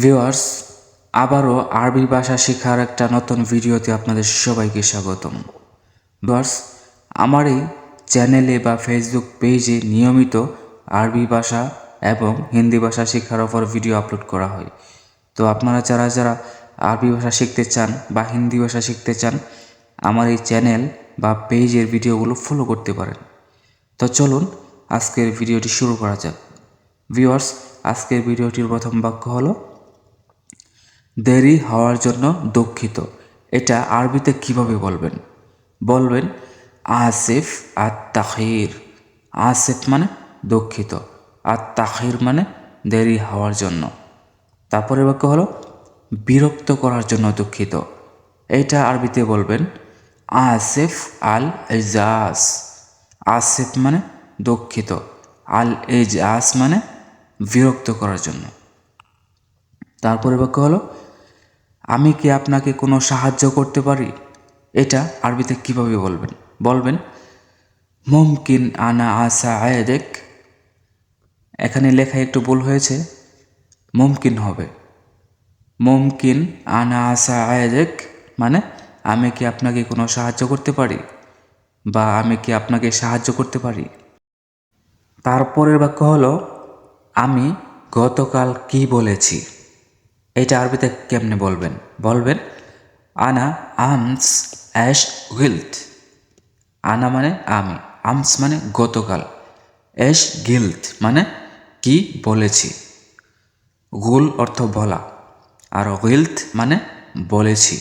Viewers, আবারও আরবি ভাষা শেখার একটা নতুন ভিডিওতে আপনাদের সবাইকে স্বাগতম। ভিউয়ার্স, আমার এই চ্যানেলে বা ফেসবুক পেজে নিয়মিত আরবি ভাষা এবং হিন্দি ভাষা শেখার ওপর ভিডিও আপলোড করা হয়। তো আপনারা যারা যারা আরবি ভাষা শিখতে চান বা হিন্দি ভাষা শিখতে চান, আমার এই চ্যানেল বা পেজের ভিডিওগুলো ফলো করতে পারেন। তো চলুন আজকের ভিডিওটি শুরু করা যাক। ভিউয়ার্স, আজকের ভিডিওটির প্রথম বাক্য হলো দেরি হওয়ার জন্য দুঃখিত। এটা আরবিতে কীভাবে বলবেন? বলবেন, আসিফ আর তাহির আসিফ মানে দুঃখিত। আর তাহির মানে দেরি হওয়ার জন্য। তারপরে বাক্য হলো, বিরক্ত করার জন্য দুঃখিত। এটা আরবিতে বলবেন, আসিফ আল এজাজ আসিফ মানে দুঃখিত। আল এজাজ মানে বিরক্ত করার জন্য। তারপরে বাক্য হলো আমি কি আপনাকে কোনো সাহায্য করতে পারি? এটা আরবিতে কীভাবে বলবেন? বলবেন, মুমকিন আনা আসা আয়েদেক। এখানে লেখায় একটু ভুল হয়েছে। মুমকিন হবে। মুমকিন আনা আসা আয়েদেক? মানে আমি কি আপনাকে কোনো সাহায্য করতে পারি? বা, আমি কি আপনাকে সাহায্য করতে পারি? তারপরের বাক্য হলো, আমি গতকাল কি বলেছি? এটা আরবিতে কেমনে বলবেন? বলবেন, আনা আমস অ্যাশ গিল্ট। আনা মানে আমি, আমস মানে গতকাল, অ্যাশ গিল্ট মানে কি বলেছি। গুল অর্থ বলা, আর গিল্ট মানে বলেছি।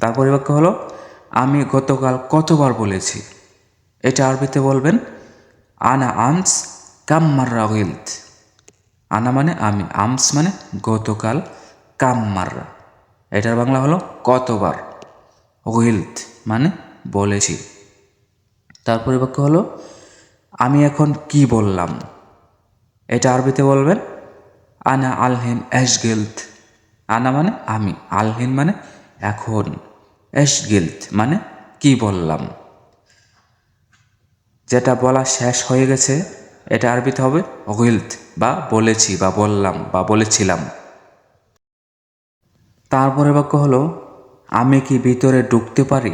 তার বাক্য হলো, আমি গতকাল কতবার বলেছি? এটা আরবিতে বলবেন, আনা আমস কাম্মাররা গিল্ট। আনা মানে আমি, আমস মানে গতকাল কাম্মাররা এটার বাংলা হলো কতবার? গিল্ট মানে বলেছি। তারপরে বাক্য হলো, আমি এখন কি বললাম? এটা আরবিতে বলবেন, আনা আলহিন অ্যাশ গিল্ট আনা মানে আমি, আলহিন মানে এখন। অ্যাশ গিল্ট মানে কি বললাম? যেটা বলা শেষ হয়ে গেছে, এটা আরবিতে হবে গিল্ট বা বলেছি বা বললাম বা বলেছিলাম। তারপরে বাক্য হলো, আমি কি ভিতরে ঢুকতে পারি?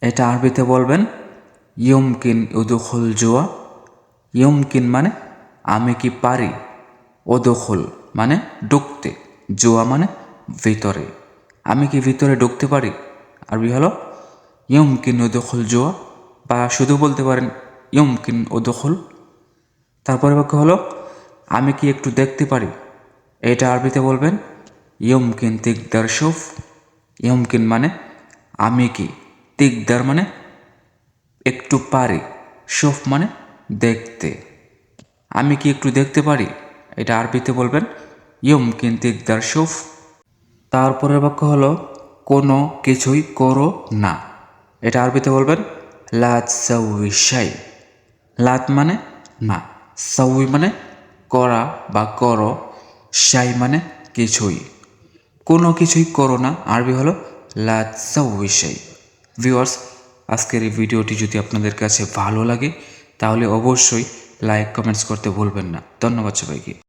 এটা আরবিতে বলবেন, ইয়মকিন উদুখুল জুয়া। ইয়মকিন মানে আমি কি পারি? ওদখুল মানে ঢুকতে জুয়া মানে ভিতরে। আমি কি ভিতরে ঢুকতে পারি? আরবি হলো, ইয়মকিন উদখুল জুয়া। বা শুধু বলতে পারেন, ইয়মকিন উদখুল। তারপরে বাক্য হলো আমি কি একটু দেখতে পারি? এটা আরবিতে বলবেন, ইয়মকিন তিকদার শুফ ইয়মকিন মানে আমি কি তিকদার মানে? একটু পারি। শুফ মানে দেখতে। আমি কি একটু দেখতে পারি? এটা আরবিতে বলবেন, ইয়মকিন তিকদার শুফ তারপরের বাক্য হলো, কোনো কিছুই করো না। এটা আরবিতে বলবেন, লাত সাই লাত মানে না, সাউই মানে করা বা কর, সাই মানে কিছুই। কোনো কিছুই করো না, আরবি হলো লাত সাই ভিউয়ার্স, আজকের এই ভিডিওটি যদি আপনাদের কাছে ভালো লাগে, তাহলে অবশ্যই লাইক, কমেন্টস করতে ভুলবেন না। ধন্যবাদ সবাইকে।